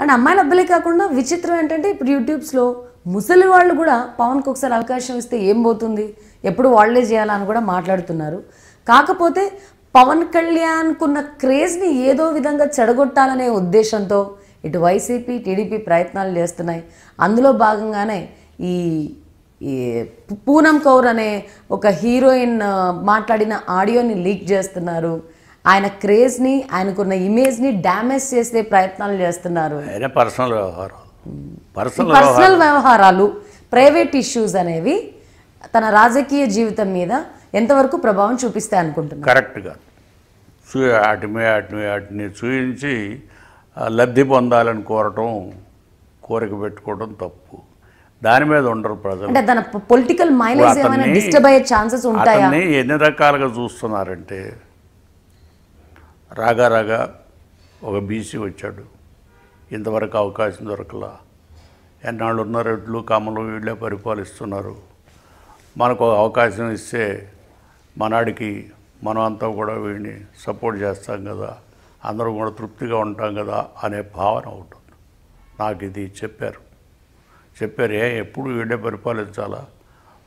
And అమ్మాయిల అబ్బాయిలే కాకుండా విచిత్రం ఏంటంటే ఇప్పుడు యూట్యూబ్స్లో ముసలి వాళ్ళు కూడా పవన్కి ఒకసారి అవకాశం ఇస్తే ఏం పోతుంది? ఎప్పుడు వాళ్ళే చేయాలని కూడా మాట్లాడుతున్నారు. కాకపోతే పవన్ కళ్యాణ్కున్న క్రేజ్ని ఏదో విధంగా చెడగొట్టాలనే ఉద్దేశంతో ఇటు వైసీపీ టీడీపీ ప్రయత్నాలు చేస్తున్నాయి. అందులో భాగంగానే ఈ పూనం కౌర్ అనే ఒక హీరోయిన్ మాట్లాడిన ఆడియోని లీక్ చేస్తున్నారు. ఆయన క్రేజ్ని ఆయనకున్న ఇమేజ్ని డ్యామేజ్ చేసే ప్రయత్నాలు చేస్తున్నారు. పర్సనల్ వ్యవహారం. పర్సనల్ వ్యవహారాలు ప్రైవేట్ ఇష్యూస్ అనేవి తన రాజకీయ జీవితం మీద ఎంతవరకు ప్రభావం చూపిస్తాయి అనుకుంటున్నారు? కరెక్ట్గా వాటిని వాటిని వాటిని చూయించి లబ్ధి పొందాలని కోరటం కోరిక పెట్టుకోవడం తప్పు. దాని మీద ఉండరు ప్రజలు. అంటే తన పొలిటికల్ మైలేజ్ ఏమైనా డిస్టర్బ్ అయ్యే ఛాన్సెస్ ఉంటాయా? అతన్ని ఎన్ని రకాలుగా చూస్తున్నారంటే రాగా రాగా ఒక బీసీ వచ్చాడు. ఇంతవరకు అవకాశం దొరకలా. ఎన్నాళ్ళు ఉన్న రెడ్లు కమ్మలు వీళ్ళే పరిపాలిస్తున్నారు. మనకు అవకాశం ఇస్తే మనాడికి మనం అంతా కూడా వీడిని సపోర్ట్ చేస్తాం కదా. అందరూ కూడా తృప్తిగా ఉంటాం కదా అనే భావన ఉంటుంది నాకు ఇది చెప్పారు. చెప్పారు ఏ ఎప్పుడు వీడే పరిపాలించాలా?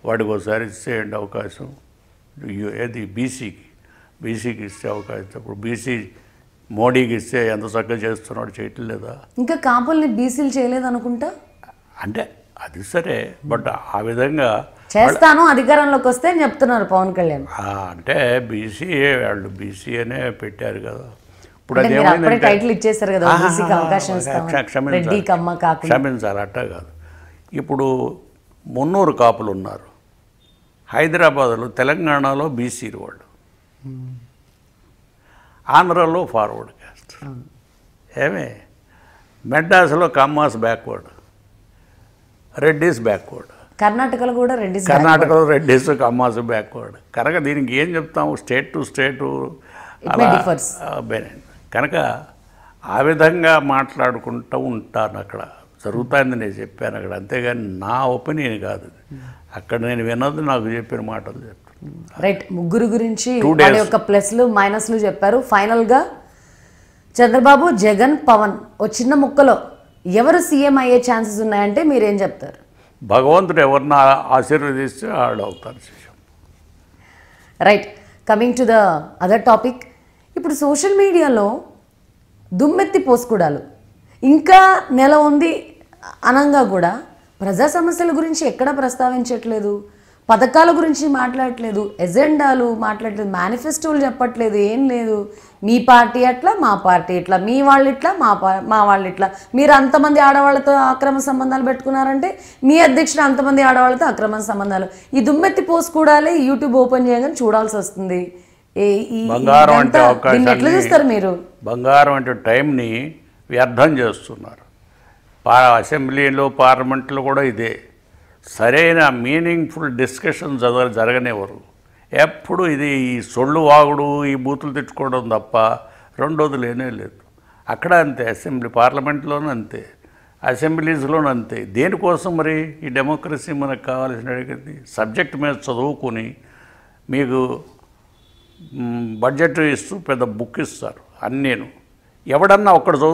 వాడికి ఒకసారి ఇచ్చేయండి అవకాశం? ఏది బీసీకి? బీసీకి ఇస్తే అవకాశం ఇప్పుడు బీసీ మోడీకి ఇస్తే ఎంత చక్కగా చేస్తున్నాడు చేయట్లేదా ఇంకా కాపుల్ని బీసీలు చేయలేదు అనుకుంటా అంటే అది సరే బట్ ఆ విధంగా చేస్తాను అధికారంలోకి వస్తే అని చెప్తున్నారు పవన్ కళ్యాణ్. అంటే బీసీ వాళ్ళు బీసీ అనే పెట్టారు కదా. ఇప్పుడు టైటిల్ ఇచ్చేసారు కదా బీసీకి అవకాశం క్షమించాలి అట్ట కాదు. ఇప్పుడు మున్నూరు కాపులు ఉన్నారు. హైదరాబాద్లో తెలంగాణలో బీసీలు వాళ్ళు. ఆంధ్రాలో ఫార్వర్డ్ కాస్ట్ ఏమే? మెడ్రాస్లో కమ్మాస్ బ్యాక్వర్డ్ రెడ్డీస్ బ్యాక్వర్డ్ కర్ణాటకలో కూడా రెడ్డి కర్ణాటకలో రెడ్డీస్ కమ్మాస్ బ్యాక్వర్డ్ కనుక దీనికి ఏం చెప్తాము స్టేట్ టు స్టేటు. కనుక ఆ విధంగా మాట్లాడుకుంటూ ఉంటాను అక్కడ. జరుగుతుందని నేను చెప్పాను అక్కడ. అంతేగాని నా ఒపీనియన్ కాదు. అక్కడ నేను విన్నది నాకు చెప్పిన మాటలు చెప్తాను. రైట్. ముగ్గురు గురించి. యొక్క ప్లస్లు మైనస్లు చెప్పారు. ఫైనల్గా చంద్రబాబు జగన్ పవన్ ఓ చిన్న ముక్కలో ఎవరు సీఎం అయ్యే ఛాన్సెస్ ఉన్నాయంటే మీరేం చెప్తారు? భగవంతుడు ఎవరిని ఆశీర్వదిస్తే ఆడు అవుతారు right. Coming to the other topic ఇప్పుడు సోషల్ మీడియాలో దుమ్మెత్తి పోసుకుడాలు. ఇంకా నెల ఉంది అనంగా కూడా ప్రజా సమస్యల గురించి ఎక్కడ ప్రస్తావించట్లేదు పథకాల గురించి మాట్లాడట్లేదు ఎజెండాలు మాట్లాడట్లేదు మేనిఫెస్టోలు చెప్పట్లేదు ఏం లేదు. మీ పార్టీ అట్లా మా పార్టీ ఇట్లా మీ వాళ్ళు ఇట్లా మా పా మా వాళ్ళు ఇట్లా మీరు అంతమంది ఆడవాళ్ళతో అక్రమ సంబంధాలు పెట్టుకున్నారంటే మీ అధ్యక్షుడు అంతమంది ఆడవాళ్ళతో అక్రమ సంబంధాలు. ఈ దుమ్మెత్తి పోసి కూడాలి యూట్యూబ్ ఓపెన్ చేయగానే చూడాల్సి వస్తుంది ఏ- ఈ- బంగారం అంటే ఇదంతా దీన్ని ఎట్లా చూస్తారు మీరు? బంగారం అంటే టైంని వ్యర్థం చేస్తున్నారు. పా అసెంబ్లీలో పార్లమెంట్లో కూడా ఇదే. సరైన మీనింగ్ఫుల్ డిస్కషన్ జరగ జరగనివ్వరు. ఎప్పుడు ఇది ఈ సొళ్ళు వాగుడు ఈ బూతులు తెచ్చుకోవడం తప్ప రెండోది లేనే లేదు. అక్కడ అంతే అసెంబ్లీ పార్లమెంట్లోనూ అంతే అసెంబ్లీస్లోనూ అంతే. దేనికోసం మరి ఈ డెమోక్రసీ మనకు కావాల్సిన సబ్జెక్ట్ మీద చదువుకుని మీకు బడ్జెట్ ఇస్తూ పెద్ద బుక్ ఇస్తారు. అన్నీను. ఎవడన్నా ఒక్కడ చదువు